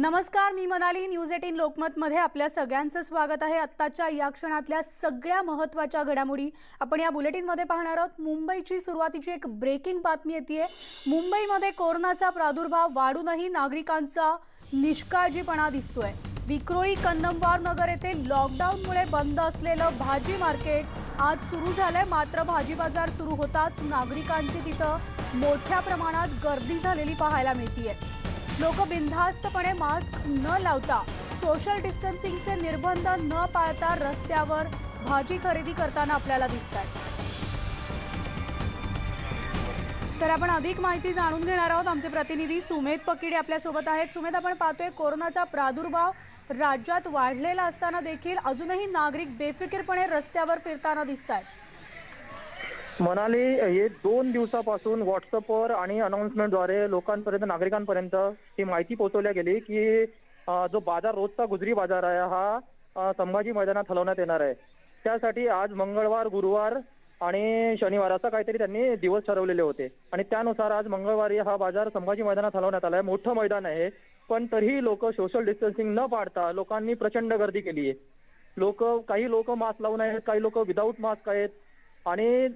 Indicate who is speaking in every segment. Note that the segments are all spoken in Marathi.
Speaker 1: नमस्कार मी मनाली न्यूज एटीन लोकमतमध्ये आपल्या सगळ्यांचं स्वागत आहे. आत्ताच्या या क्षणातल्या सगळ्या महत्त्वाच्या घडामोडी आपण या बुलेटिनमध्ये पाहणार आहोत. मुंबईची सुरुवातीची एक ब्रेकिंग बातमी येते मुंबईमध्ये कोरोनाचा प्रादुर्भाव वाढूनही नागरिकांचा निष्काळजीपणा दिसतोय. विक्रोळी कन्नमवार नगर येथे लॉकडाऊनमुळे बंद असलेलं भाजी मार्केट आज सुरू झालंय. मात्र भाजी बाजार सुरू होताच नागरिकांची तिथं मोठ्या प्रमाणात गर्दी झालेली पाहायला मिळतीये. लोक बिनधास्तपणे मास्क न लावता सोशल डिस्टन्सिंगचे निर्बंध न पाळता रस्त्यावर भाजी खरेदी करताना आपल्याला दिसत आहेत तर आपण अधिक माहिती जाणून घेणार आहोत. आमचे प्रतिनिधी सुमेध पकिडे आपल्यासोबत आहेत. सुमेध आपण पाहतोय कोरोनाचा प्रादुर्भाव राज्यात वाढलेला असताना देखील अजूनही नागरिक बेफिकीरपणे रस्त्यावर फिरताना दिसत आहेत
Speaker 2: मनाली हे दोन दिवसापासून व्हॉट्सअपवर आणि अनाऊन्समेंटद्वारे लोकांपर्यंत नागरिकांपर्यंत ही माहिती पोहोचवल्या गेली की जो बाजार रोजचा गुजरी बाजार आहे हा संभाजी मैदानात हलवण्यात येणार आहे. त्यासाठी आज मंगळवार गुरुवार आणि शनिवार असं काहीतरी त्यांनी दिवस ठरवलेले होते. आणि त्यानुसार आज मंगळवारी हा बाजार संभाजी मैदानात हलवण्यात आला आहे मोठं मैदान आहे पण तरीही लोक सोशल डिस्टन्सिंग न पाळता लोकांनी प्रचंड गर्दी केली आहे लोक काही लोक मास्क लावून आहेत काही लोक विदाऊट मास्क आहेत. आणि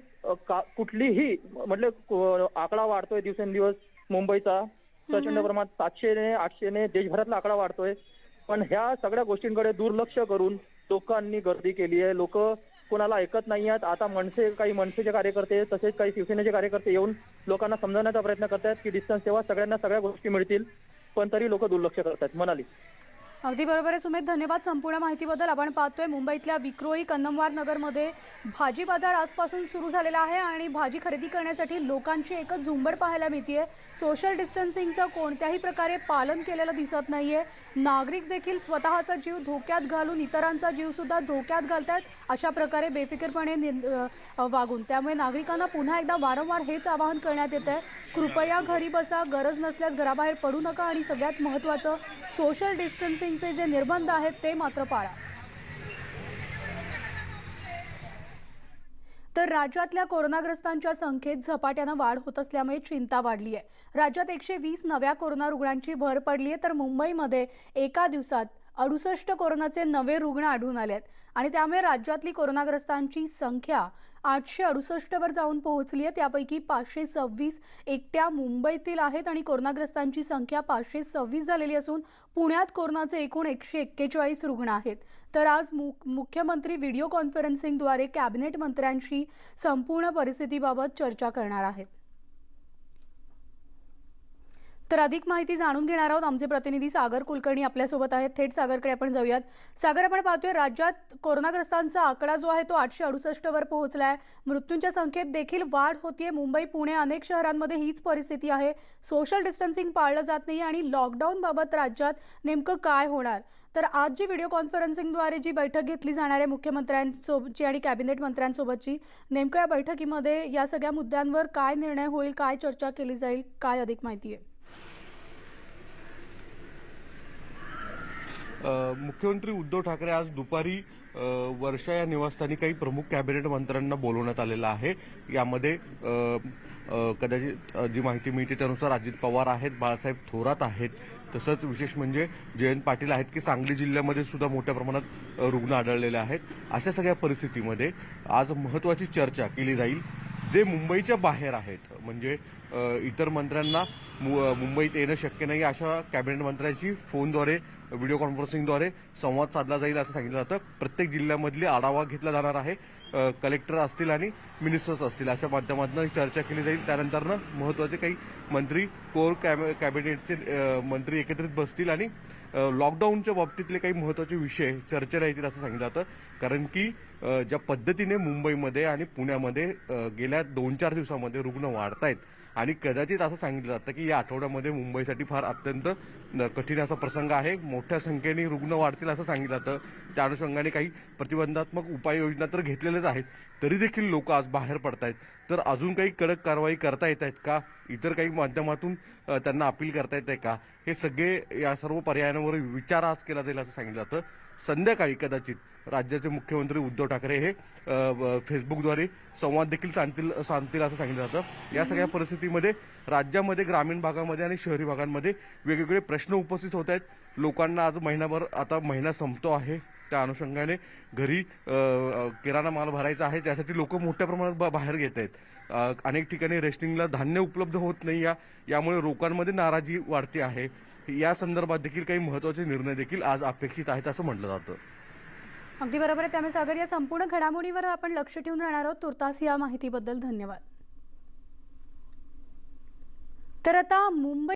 Speaker 2: का कुठलीही म्हटलं आकडा वाढतोय दिवसेंदिवस मुंबईचा. प्रचंड प्रमाणात सातशेने आठशेने देशभरातला आकडा वाढतोय. पण ह्या सगळ्या गोष्टींकडे दुर्लक्ष करून लोकांनी गर्दी केली आहे. लोक कोणाला ऐकत नाही आहेत. आता मनसे काही मनसेचे कार्यकर्ते तसेच काही शिवसेनेचे कार्यकर्ते येऊन लोकांना समजवण्याचा प्रयत्न करतायत की डिस्टन्स सेवा सगळ्यांना सगळ्या गोष्टी मिळतील. पण तरी लोक दुर्लक्ष करतायत म्हणाली
Speaker 1: अगदी बरोबर आहे सुमेध धन्यवाद संपूर्ण माहितीबद्दल. आपण पाहतोय मुंबईतल्या विक्रोळी कन्नमवार नगरमध्ये भाजी बाजार आजपासून सुरू झालेला आहे आणि भाजी खरेदी करण्यासाठी लोकांची एकच झुंबड पाहायला मिळते सोशल डिस्टन्सिंगचं कोणत्याही प्रकारे पालन केलेलं दिसत नाहीये. नागरिक देखील स्वतःचा जीव धोक्यात घालून इतरांचा जीवसुद्धा धोक्यात घालतात अशा प्रकारे बेफिकरपणे वागून. त्यामुळे नागरिकांना पुन्हा एकदा वारंवार हेच आवाहन करण्यात येत आहे कृपया घरी बसा गरज नसल्यास घराबाहेर पडू नका आणि सगळ्यात महत्त्वाचं सोशल डिस्टन्सिंग डिस्टन्सिंगचे जे निर्बंध आहेत ते मात्र पाळा. तर राज्यातल्या कोरोनाग्रस्तांच्या संख्येत झपाट्यानं वाढ होत असल्यामुळे चिंता वाढली आहे राज्यात एकशे वीस नव्या कोरोना रुग्णांची भर पडली आहे तर मुंबईमध्ये एका दिवसात अडुसष्ट कोरोनाचे नवे रुग्ण आढळून आले आहेत आणि त्यामुळे राज्यातली कोरोनाग्रस्तांची संख्या आठशे अडुसष्टवर जाऊन पोहोचली आहे. त्यापैकी पाचशे सव्वीस एकट्या मुंबईतील आहेत आणि कोरोनाग्रस्तांची संख्या पाचशे सव्वीस झालेली असून पुण्यात कोरोनाचे एकूण एकशे एक्केचाळीस रुग्ण आहेत. तर आज मु मुख्यमंत्री व्हिडिओ कॉन्फरन्सिंगद्वारे कॅबिनेट मंत्र्यांशी संपूर्ण परिस्थितीबाबत चर्चा करणार आहेत. तर अधिक माहिती जाणून घेणार आहोत. आमचे प्रतिनिधी सागर कुलकर्णी आपल्यासोबत आहेत. थेट सागरकडे आपण जाऊयात. सागर आपण पाहतोय राज्यात कोरोनाग्रस्तांचा आकडा जो आहे तो आठशे अडुसष्टवर पोहोचला आहे मृत्यूंच्या संख्येत देखील वाढ होतीये. मुंबई पुणे अनेक शहरांमध्ये हीच परिस्थिती आहे. सोशल डिस्टन्सिंग पाळलं जात नाही आणि लॉकडाऊन बाबत राज्यात नेमकं काय होणार? तर आज जी व्हिडिओ कॉन्फरन्सिंगद्वारे जी बैठक घेतली जाणार आहे मुख्यमंत्र्यांसोबतची आणि कॅबिनेट मंत्र्यांसोबतची नेमकं या बैठकीमध्ये या सगळ्या मुद्द्यांवर काय निर्णय होईल काय चर्चा केली जाईल काय अधिक माहिती आहे?
Speaker 3: मुख्यमंत्री उद्धव ठाकरे आज दुपारी वर्षा या निवासस्थानी काही प्रमुख कॅबिनेट मंत्र्यांना बोलवण्यात आलेलं आहे. यामध्ये कदाचित जी माहिती मिळते त्यानुसार अजित पवार आहेत बाळासाहेब थोरात आहेत. तसंच विशेष म्हणजे जयंत पाटील आहेत की सांगली जिल्ह्यामध्ये सुद्धा मोठ्या प्रमाणात रुग्ण आढळलेले आहेत. अशा सगळ्या परिस्थितीमध्ये आज महत्वाची चर्चा केली जाईल. जे मुंबईच्या बाहेर आहेत म्हणजे इतर मंत्र्यांना मु- मुंबईत येणं शक्य नाही अशा कॅबिनेट मंत्र्यांशी फोनद्वारे व्हिडिओ कॉन्फरन्सिंगद्वारे संवाद साधला जाईल असं सांगितलं जातं. प्रत्येक जिल्ह्यामधली आढावा घेतला जाणार आहे. कलेक्टर असतील आणि मिनिस्टर्स असतील अशा माध्यमातून चर्चा केली जाईल. त्यानंतरनं महत्त्वाचे काही मंत्री कोर कॅब- कॅबिनेटचे मंत्री एकत्रित बसतील आणि लॉकडाऊनच्या बाबतीतले काही महत्त्वाचे विषय चर्चेला येतील असं सांगितलं जातं. कारण की ज्या पद्धतीने मुंबईमध्ये आणि पुण्यामध्ये गेल्या दोन चार दिवसामध्ये रुग्ण वाढत आहेत आणि कदाचित असं सांगितलं जातं की या आठवड्यामध्ये मुंबईसाठी फार अत्यंत कठीण असा प्रसंग आहे. मोठ्या संख्येने रुग्ण वाढतील असं सांगितलं जातं. त्या अनुषंगाने काही प्रतिबंधात्मक उपाययोजना तर घेतलेल्याच आहेत. तरी देखील लोक आज बाहेर पडत आहेत तर अजून काही कडक कारवाई करता येत आहेत का? इतर काही माध्यमातून त्यांना अपील करता येत आहे का? हे सगळे या सर्व पर्यायांवर विचार आज केला जाईल असं सांगितलं जातं. संध्याकाळी कदाचित राज्याचे मुख्यमंत्री उद्धव ठाकरे हे फेसबुकद्वारे संवाद देखील सांगतील सांगतील असं सांगितलं जातं. या सगळ्या परिस्थितीमध्ये राज्यामध्ये ग्रामीण भागामध्ये आणि शहरी भागांमध्ये वेगवेगळे प्रश्न उपस्थित होत आहेत. लोकांना आज महिनाभर आता महिना संपतो आहे. त्या अनुषंगाने घरी किराणा माल भरायचा आहे त्यासाठी लोक मोठ्या प्रमाणात बाहेर घेत आहेत. अनेक ठिकाणी रेशनिंगला धान्य उपलब्ध होत नाही या यामुळे लोकांमध्ये नाराजी वाढते आहे. या संदर्भात देखील काही महत्त्वाचे निर्णय देखील आज अपेक्षित आहेत असं म्हटलं जातं.
Speaker 1: अगदी बरोबर आहे. त्यामुळे सागर या संपूर्ण घडामोडीवर आपण लक्ष ठेवून राहणार आहोत. तुर्तास या माहितीबद्दल धन्यवाद. तर आता मुंबई